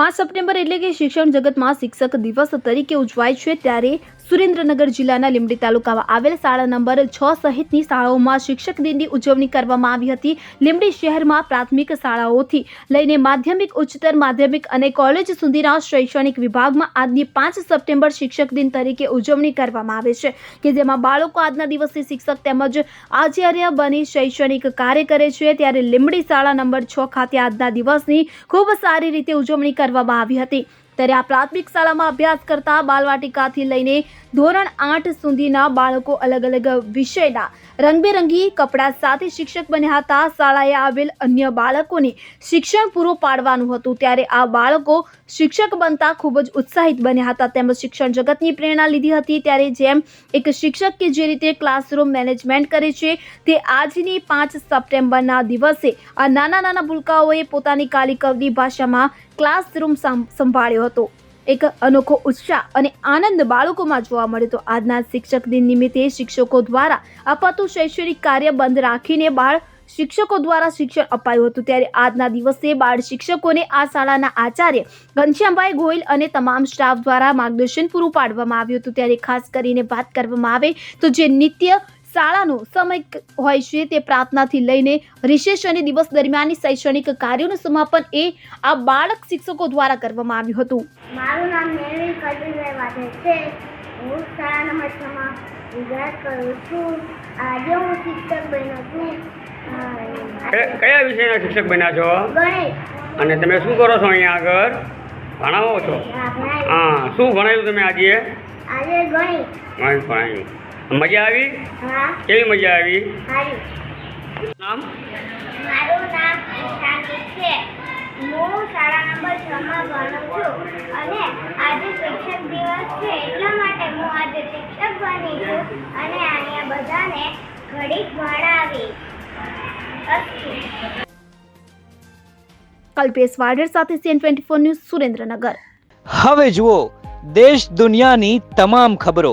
પાંચ સપ્ટેમ્બર એટલે કે શિક્ષણ જગતમાં શિક્ષક દિવસ તરીકે ઉજવાય છે ત્યારે સુરેન્દ્રનગર જિલ્લાના લીંબડી તાલુકામાં આવેલ શાળા નંબર છ સહિતની શાળાઓમાં શિક્ષક દિનની ઉજવણી કરવામાં આવી હતી. લીંબડી શહેરમાં પ્રાથમિક શાળાઓથી લઈને માધ્યમિક, ઉચ્ચતર માધ્યમિક અને કોલેજ સુધીના શૈક્ષણિક વિભાગમાં આજની પાંચ સપ્ટેમ્બર શિક્ષક દિન તરીકે ઉજવણી કરવામાં આવે છે કે જેમાં બાળકો આજના દિવસે શિક્ષક તેમજ આચાર્ય બની શૈક્ષણિક કાર્ય કરે છે. ત્યારે લીંબડી શાળા નંબર છ ખાતે આજના દિવસની ખૂબ સારી રીતે ઉજવણી કરવામાં આવી હતી. ત્યારે આ પ્રાથમિક શાળામાં અભ્યાસ કરતા બાલવાટિકાથી લઈને ધોરણ આઠ સુધીના બાળકો અલગ અલગ વિષયના રંગબેરંગી કપડાં સાથે શિક્ષક બન્યા હતા. શાળાએ આવેલ અન્ય બાળકોને શિક્ષણ પૂરું પાડવાનું હતું ત્યારે આ બાળકો શિક્ષક બનતા ખૂબ જ ઉત્સાહિત બન્યા હતા. તેમજ શિક્ષણ જગતની પ્રેરણા લીધી હતી. ત્યારે જેમ એક શિક્ષક કે જે રીતે ક્લાસરૂમ મેનેજમેન્ટ કરે છે, તે આજની પાંચ સપ્ટેમ્બરના દિવસે આ નાના નાના ભૂલકાઓએ પોતાની કાલી કવની ભાષામાં ક્લાસરૂમ સંભાળ્યો હતો. એક અનોખો ઉત્સાહ અને આનંદ બાળકોમાં જોવા મળ્યો તો આજના શિક્ષક દિન નિમિત્તે શિક્ષકો દ્વારા અપાતું શૈક્ષણિક કાર્ય બંધ રાખીને બાળ શિક્ષકો દ્વારા શિક્ષણ અપાયું હતું. ત્યારે આજના દિવસે બાળ શિક્ષકોને આ શાળાના આચાર્ય ઘનશ્યામભાઈ ગોયલ અને તમામ સ્ટાફ દ્વારા માર્ગદર્શન પૂરું પાડવામાં આવ્યું હતું. ત્યારે ખાસ કરીને વાત કરવામાં આવે તો જે નિત્ય શાળાનો સમય હોય છે તે પ્રાર્થનાથી લઈને રિશેષ અને દિવસ દરમિયાનની શૈક્ષણિક કાર્યોનું સમાપન એ આ બાળક શિક્ષકો દ્વારા કરવામાં આવ્યું હતું. મારું નામ મેળવી કલ્પીભાઈ વાઢેર છે. હું શાળા નંબર છમાં ગુજરાત કરું છું. આજે હું શિક્ષક બન્યો છું. કયા કયા વિષયના શિક્ષક બન્યા છો? અને તમે શું કરો છો અહીંયા આગળ? ભણાવો છો? હા શું ભણાવ્યું તમે આજે? આજે ગણિત. ગણિત ભણાવ્યું. મજા આવી? હા. કેવી મજા આવી? સારું. નામ? મારું નામ ઈશાની છે. હું શાળા નંબર છમાં ભણું છું અને આજે શિક્ષક દિવસ છે એટલા માટે હું આજે શિક્ષક બની છું અને અહીંયા બધાને ઘડીક ભણાવી કલ્પેશ વાડેર સાથે CN twenty four news Surendranagar. હવે જુઓ દેશ દુનિયાની તમામ ખબરો.